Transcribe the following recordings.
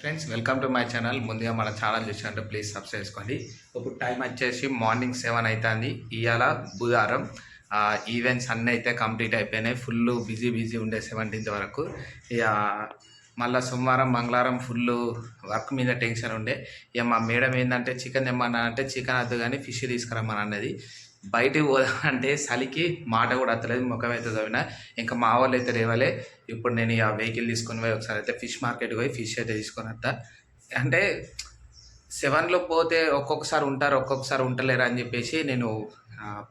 Friends welcome to my channel ముందుగా మన channel చూసినట్టు ప్లీజ్ సబ్స్క్రైబ్ చేసుకోండి. ఇప్పుడు టైం వచ్చేసి మార్నింగ్ సెవెన్ అవుతుంది ఇవాళ బుధవారం. ఈవెంట్స్ అన్నీ అయితే కంప్లీట్ అయిపోయినాయి. ఫుల్ బిజీ బిజీ ఉండే సెవెంటీన్త్ వరకు. ఇక మళ్ళీ సోమవారం మంగళవారం ఫుల్ వర్క్ మీద టెన్షన్ ఉండే. ఇక మా మేడం ఏంటంటే చికెన్ తెమ్మన్నా అంటే చికెన్ వద్దు కానీ ఫిష్ తీసుకురమ్మని అన్నది. బయటికి పోదామంటే చలికి మాట కూడా అత్తలేదు ముఖం అయితే చదివినా ఇంకా మా వాళ్ళు అయితే రేవలే ఇప్పుడు నేను ఆ వెహికల్ తీసుకొని పోయి ఒకసారి అయితే ఫిష్ మార్కెట్కి పోయి ఫిష్ అయితే తీసుకొని వస్తా అంటే సెవెన్లో పోతే ఒక్కొక్కసారి ఉంటారు ఒక్కొక్కసారి ఉంటలేరు అని చెప్పేసి నేను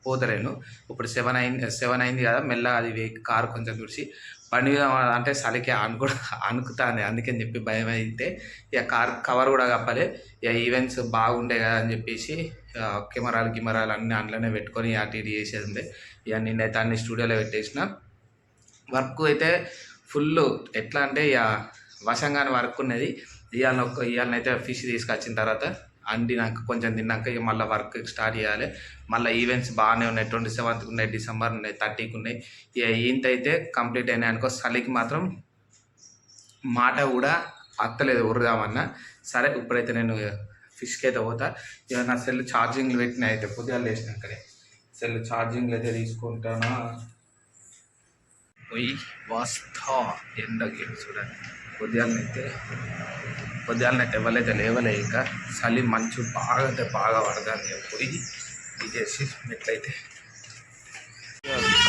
పోతలేను. ఇప్పుడు సెవెన్ అయింది సెవెన్ అయింది కదా మెల్లగా అది వెహికల్ కారు కొంచెం చూసి బండి మీద అంటే చలికి అనుకు అనుకుతాను అందుకని చెప్పి భయం అయితే ఇక కార్ కవర్ కూడా కప్పాలి. ఇక ఈవెంట్స్ బాగుండే కదా అని చెప్పేసి కెమెరాలు గిమెరాలు అన్నీ అందులోనే పెట్టుకొని అటు ఇటు చేసేది. ఉంది ఇక నిన్నైతే అన్ని స్టూడియోలో పెట్టేసిన. వర్క్ అయితే ఫుల్ ఎట్లా అంటే ఇక వశంగానే వర్క్ ఉన్నది. ఇవాళ ఒక ఇవాళనైతే ఫిష్ తీసుకొచ్చిన తర్వాత అండినాక కొంచెం తిన్నాక ఇక మళ్ళీ వర్క్ స్టార్ట్ చేయాలి. మళ్ళీ ఈవెంట్స్ బాగానే ఉన్నాయి. ట్వంటీ సెవెంత్కి ఉన్నాయి డిసెంబర్ ఉన్నాయి థర్టీకి ఉన్నాయి. ఇక ఈంత అయితే కంప్లీట్ అయినాయి అనుకో చలికి మాత్రం మాట కూడా అత్తలేదు ఉరుదామన్నా సరే ఇప్పుడైతే నేను ఫిష్కి అయితే పోతా. ఇక నా సెల్ ఛార్జింగ్లు పెట్టిన అయితే పొద్దుగా లేచినాకనే సెల్ ఛార్జింగ్లు అయితే తీసుకుంటానా? పోయి వస్తా ఎండకి చూడండి పొద్దుగాలనైతే పొద్దుగాలనైతే ఎవరైతే లేవలే ఇంకా చలి మంచు బాగా అంటే బాగా పడదాన్ని పోయి చేసి మెట్లయితే.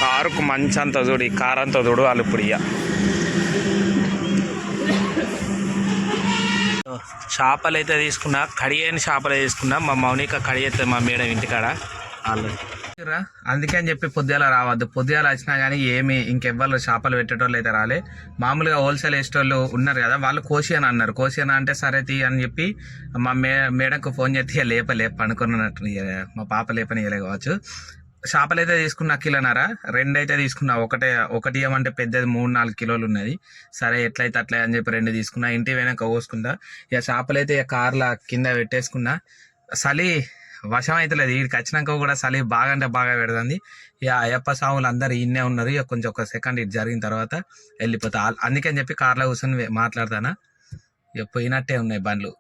కారుకు మంచి అంత చూడు ఈ కారు అంతా చూడు వాళ్ళు ఇప్పుడు ఇక చేపలు అయితే తీసుకున్నా కడియని చేపలు తీసుకున్నా మా మౌనిక కడియేస్తే మా మేడం ఇంటికాడ. వాళ్ళు అందుకే అని చెప్పి పొద్దుగాల రావద్దు. పొద్దుగాల వచ్చినా కానీ ఏమి ఇంకెవ్వరు చేపలు పెట్టేటోళ్ళు అయితే రాలే. మామూలుగా హోల్సేల్ వేసేటోళ్ళు ఉన్నారు కదా వాళ్ళు కోసి అని అన్నారు. కోసి అని అంటే సరే తీ అని చెప్పి మా మే మేడంకు ఫోన్ చేస్తే ఇక లేప లేప అనుకున్నట్టు ఇక మా పాప లేపని కావచ్చు. చేపలు అయితే తీసుకున్న కిలోనారా రెండు అయితే తీసుకున్నా ఒకటే ఒకటి ఏమంటే పెద్దది మూడు నాలుగు కిలోలు ఉన్నది. సరే ఎట్లయితే అట్లే అని చెప్పి రెండు తీసుకున్నా ఇంటి వెనక కోసుకుంటా. ఇక చేపలు అయితే ఇక కార్ల కింద పెట్టేసుకున్నా. చలి వశం అయితలేదు వీడికి వచ్చినాక కూడా చలి బాగా అంటే బాగా పెడుతుంది. ఇక అయ్యప్ప స్వాములు అందరు ఇన్నే ఉన్నారు. ఇక కొంచెం ఒక సెకండ్ ఇటు జరిగిన తర్వాత వెళ్ళిపోతా. అందుకని చెప్పి కార్లో కూర్చొని మాట్లాడతానా? ఇక పోయినట్టే ఉన్నాయి బండ్లు.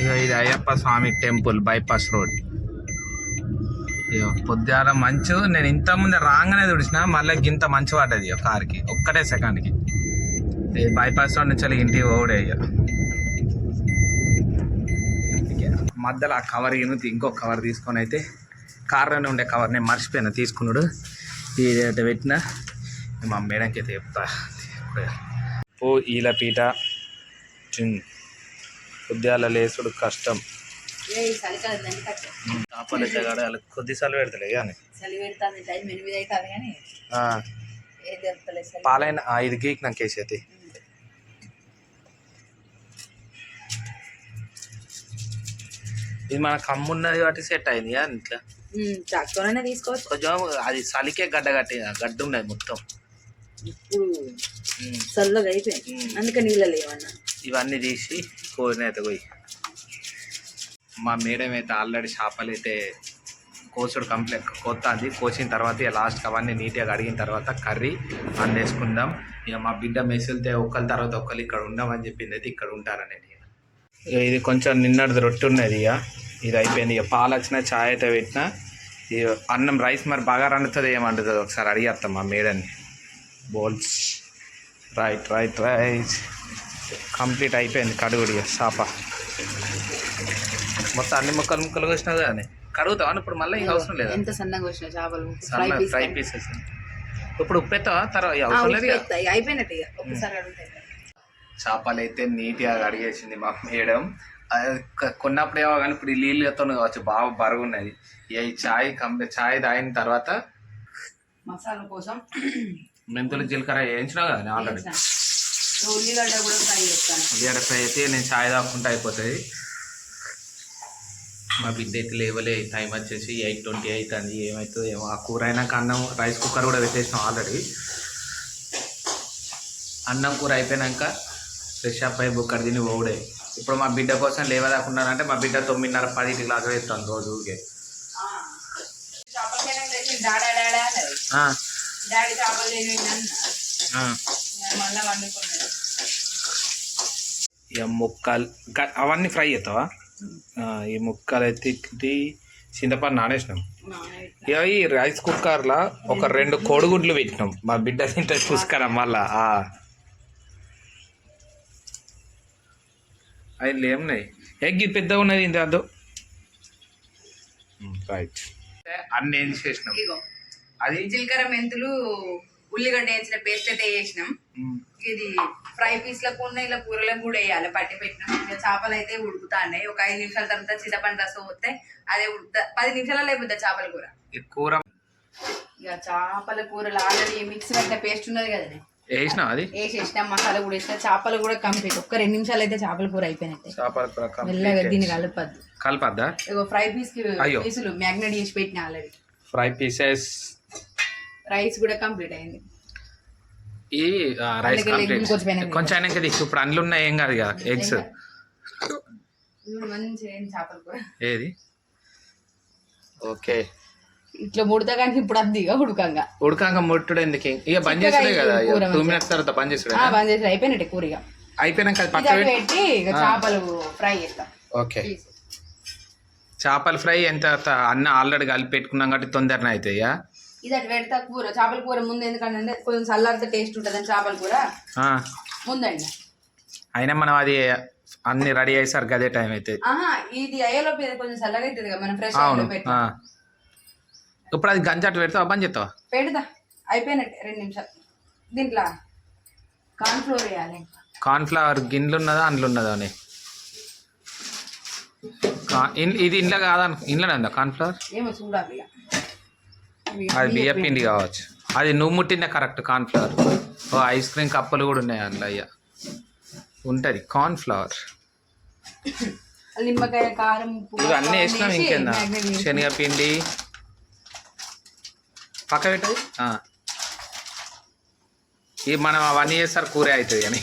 ఇక ఇది Ayyappa Swamy temple bypass road. ఇక పొద్దుగాల మంచు నేను ఇంత ముందే రాగానే తుడిచిన మళ్ళీ గింత మంచు పడ్డది కార్కి. ఒక్కటే సెకండ్కి బైపాస్ రోడ్ నుంచి వెళ్ళి ఇంటికి ఓడే ఇక. మధ్యలో ఆ కవర్ ఇనుతి ఇంకో కవర్ తీసుకొని అయితే కార్లోనే ఉండే కవర్ నేను మర్చిపోయినా తీసుకున్నాడు. ఇది అయితే పెట్టిన మా మేడంకి అయితే చెప్తా. ఓ ఈల పీట. చిన్. ఉద్యాల లేసుడు కష్టం. కాడ వాళ్ళకి కొద్దిసార్లు పెడతలే కానీ. చలి పెడుతుంది టైం ఎనిమిది అవుతుంది ఇది మన కమ్మున్నది కాబట్టి సెట్ అయింది కదా ఇట్లా. తీసుకోవచ్చు. కొంచెం అది చలికే గడ్డ కట్టి గడ్డ ఉన్నది మొత్తం. ఇప్పుడు. చల్లగా అయిపోయింది. అందుకే నీళ్ళు లేవన్నా. ఇవన్నీ తీసి కోడినైతే పోయి. మా మేడం అయితే ఆల్రెడీ చేపలు అయితే కోసుడు కంప్లీట్ కోస్తుంది కోసిన తర్వాత ఇక లాస్ట్కి అవన్నీ నీట్గా కడిగిన తర్వాత కర్రీ అన్నీ వేసుకుందాం ఇక మా బిడ్డ మెసులితే ఒక్కరి తర్వాత ఒక్కరు ఇక్కడ ఉండమని చెప్పింది అయితే ఇక్కడ ఉంటారని ఇక ఇది కొంచెం నిన్నటిది రొట్టె ఉన్నది ఇక ఇది అయిపోయింది. ఇక పాలు వచ్చిన చాయ్ అయితే పెట్టిన అన్నం రైస్ మరి బాగా రండుతుంది ఏమంటుంది ఒకసారి అడిగేస్తాం మా మేడని. Bowls. Right right right. Complete అయిపోయింది కడుగుడి చేప. మొత్తం అన్ని ముక్కలు ముక్కలు వచ్చినావు కానీ కడుగుతావా ఇప్పుడు మళ్ళీ? ఇంకా అవసరం లేదా? ఎంత సన్నగా చేపలు? సన్న ఫ్రై పీసెస్ ఇప్పుడు ఉప్పెత్తావా తర్వాత అవసరం లేదు. అయిపోయినట్టు ఇక ఒకసారి అడుగుతాయి చేపలు అయితే నీట్గా కడిగేసింది మా మేడం. కొన్నప్పుడేమో కానీ ఇప్పుడు ఈ నీళ్ళతో కావచ్చు బాగా బరుగున్నది ఈ చాయ్ కంప్లీట్ చాయ్ తాగిన తర్వాత మసాలా కోసం మెంతులు జీలకర్ర వేయించినావు కదా ఆల్రెడీ. ఉల్లిగడ్డ కూడా ఫ్రై చేస్తాను. ఉల్లిగడ్డ ఫ్రై అయితే నేను చాయ్ తాగుకుంటా అయిపోతుంది. మా బిడ్డ అయితే లేవలే టైం వచ్చేసి ఎయిట్ ట్వంటీ అవుతుంది ఏమవుతుంది ఏమో ఆ కూర అయినాక అన్నం రైస్ కుక్కర్ కూడా పెట్టేసినాం ఆల్రెడీ. అన్నం కూర అయిపోయినాక ఫ్రెష్ అప్ అయి బుక్కర్ తిని ఓడే ఇప్పుడు మా బిడ్డ కోసం లేవదాకున్నానంటే మా బిడ్డ తొమ్మిదిన్నర పదింటికి లాగా వేస్తాను రోజు ఊరికే ఇక ముక్కలు అవన్నీ ఫ్రై చేస్తావా ఆ, ఈ ముక్కలు అయితే ఇది చింతపండు నానేసినాం. ఇక ఈ రైస్ కుక్కర్లో ఒక రెండు కోడిగుడ్లు పెట్టినాం. మా బిడ్డ తింటే చూసుకురా మళ్ళా అవి లేమున్నాయి. ఎగ్ ఇది పెద్దగా ఉన్నది ఇంత అద్దు. రైట్ అన్ని ఏం చేసినాం? అది? జీలకర్ర మెంతులు ఉల్లిగడ్డ వేసిన పేస్ట్ అయితే వేసినాం. ఇది ఫ్రై పీస్లకు ఉన్న ఇలా కూరలకు కూడా వేయాలి. పట్టి పెట్టినాం. ఇక చేపలు అయితే ఉడుకుతాయి ఒక ఐదు నిమిషాల తర్వాత చింతపండు రసం వస్తే అదే ఉడుకుతా. పది నిమిషాలలో అయిపోతుంది చేపల కూర. ఈ కూర? ఇక చేపల కూరలు ఆల్రెడీ మిక్స్ పెట్టిన పేస్ట్ ఉన్నది కదండి. వేసినాం అది? వేసేసినాం మసాలా కూడా వేసిన. చేపలు కూడా కంప్లీట్ ఒక్క రెండు నిమిషాలు అయితే చేపల కూర అయిపోయినట్టే. చేపల కూర మెల్లగా దీన్ని కలపద్దు. కలపద్దా? ఇగో ఫ్రై పీస్కి. పీసులు మ్యాగ్నెట్ చేసి పెట్టిన ఆల్రెడీ. Fry pieces. రైస్ కూడా కంప్లీట్ అయింది. ఈ రైస్ కంప్లీట్ కొంచెం అయినాక తీసు ఇప్పుడు అందులో ఉన్నాయి ఏం కాదు కదా ఎగ్స్. మంచి ఏం చేపల కూర? ఏది? ఓకే. ఇట్లా ముడతా కానీ ఇప్పుడు అద్ది ఇక ఉడకంగా. ఉడకాక ముట్టుడు ఎందుకు? ఇక బంద్ చేసుడే కదా టూ. మినిట్స్ తర్వాత బంద్ చేసుడే బంద్ చేసి అయిపోయినట్టే కూర ఇక. అయిపోయినాక అది ఇది పక్క అటు పెట్టి ఇక చేపలు ఫ్రై చేస్తాం. ఓకే. చేపల ఫ్రై ఎంత అన్న ఆల్రెడీ కలిపి పెట్టుకున్నాం కాబట్టి తొందరనే అవుతాయి ఆ? ఇది అటు పెడతా కూర చేపల కూర ముందు ఎందుకంటే కొంచెం చల్లారితే టేస్ట్ ఉంటుంది చేపల కూర. ఆ. ముందండి. అయినా మనం అది అన్ని రెడీ అయ్యేసరికి అదే టైం అవుతుంది ఆహా ఇది అయ్యేలోపు కొంచెం చల్లగా అవుతుంది కదా మనం ఫ్రెష్ అవును. ఇప్పుడు అది గంజాటు పెడతావా? బంద్ చేస్తావా? పెడతా. అయిపోయినట్టే రెండు నిమిషాలు. దీంట్లో కార్న్ ఫ్లోర్ వేయాలి. కార్న్ఫ్లవర్ గిన్నెలు ఉన్నదా అందులో ఉన్నదా అని? ఇది ఇంట్లో కాదా? ఇంట్లోనే ఉందా కార్న్ఫ్లవర్ ఏమో చూడాలి అది బియ్య పిండి కావచ్చు. అది నువ్వు ముట్టిందే కరెక్ట్ కార్న్ఫ్లవర్ ఓ ఐస్ క్రీమ్ కప్పలు కూడా ఉన్నాయి అందులో అయ్యా. ఉంటుంది కార్న్ఫ్లవర్ నిమ్మకాయ కారం ఉప్పు ఇవి అన్నీ వేసినాం వేసి ఇంకేందా? శనగపిండి పక్క పెట్టది ఆ. ఇవి మనం అవన్నీ చేస్తారు కూర అవుతుంది కానీ.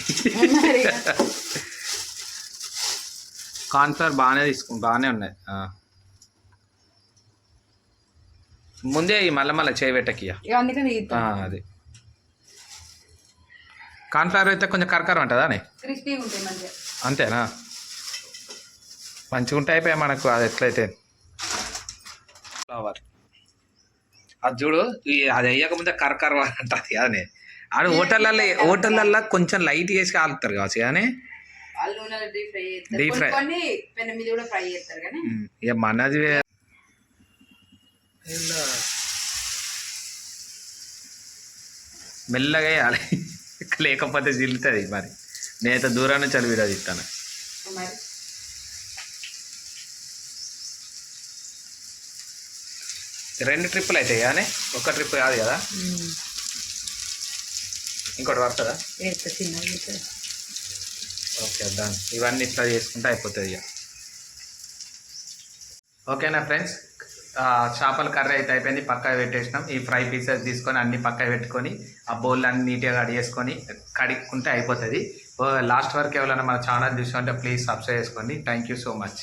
మరి. కార్న్ఫ్లవర్ బాగానే తీసుకుంటాం బాగానే ఉన్నాయి. ఆ. ముందే ఈ మళ్ళీ మళ్ళీ చేయబెట్టకి అది. కార్న్ఫ్లవర్ అయితే కొంచెం కరకరం ఉంటుందా అని? ఉంటాయి అంతేనా? మంచిగా ఉంటే అయిపోయాయి మనకు అది ఎట్లయితే? ఫ్లవర్ అది చూడు అది అయ్యాక ముందే కరకర అంటుంది కానీ ఆడు హోటళ్ళల్లో హోటళ్ళల్లో కొంచెం లైట్ చేసి కాలుతారు కావచ్చు కానీ డీప్ ఫ్రై ఇక మనది మెల్లగా వేయాలి. లేకపోతే చిల్లుతుంది మరి. నేనైతే దూరం నుంచి అది వీడియో తీస్తాను మరి రెండు ట్రిప్పులు అవుతాయి కానీ ఒక ట్రిప్ కాదు కదా? ఇంకోటి పడుతుందా. ఓకే దాని ఇవన్నీ ఇట్లా చేసుకుంటే అయిపోతుంది ఇక. ఓకేనా ఫ్రెండ్స్? చేపల కర్రీ అయితే అయిపోయింది. పక్కన పెట్టేసినాం. ఈ ఫ్రై పీసెస్ తీసుకొని అన్ని పక్కన పెట్టుకొని ఆ బౌల్ అన్ని నీట్గా కడిగేసుకొని కడుక్కుంటే అయిపోతుంది. లాస్ట్ వరకు ఎవరైనా మన ఛానల్ చూసుకుంటే ప్లీజ్ సబ్స్క్రైబ్ చేసుకోండి. Thank you so much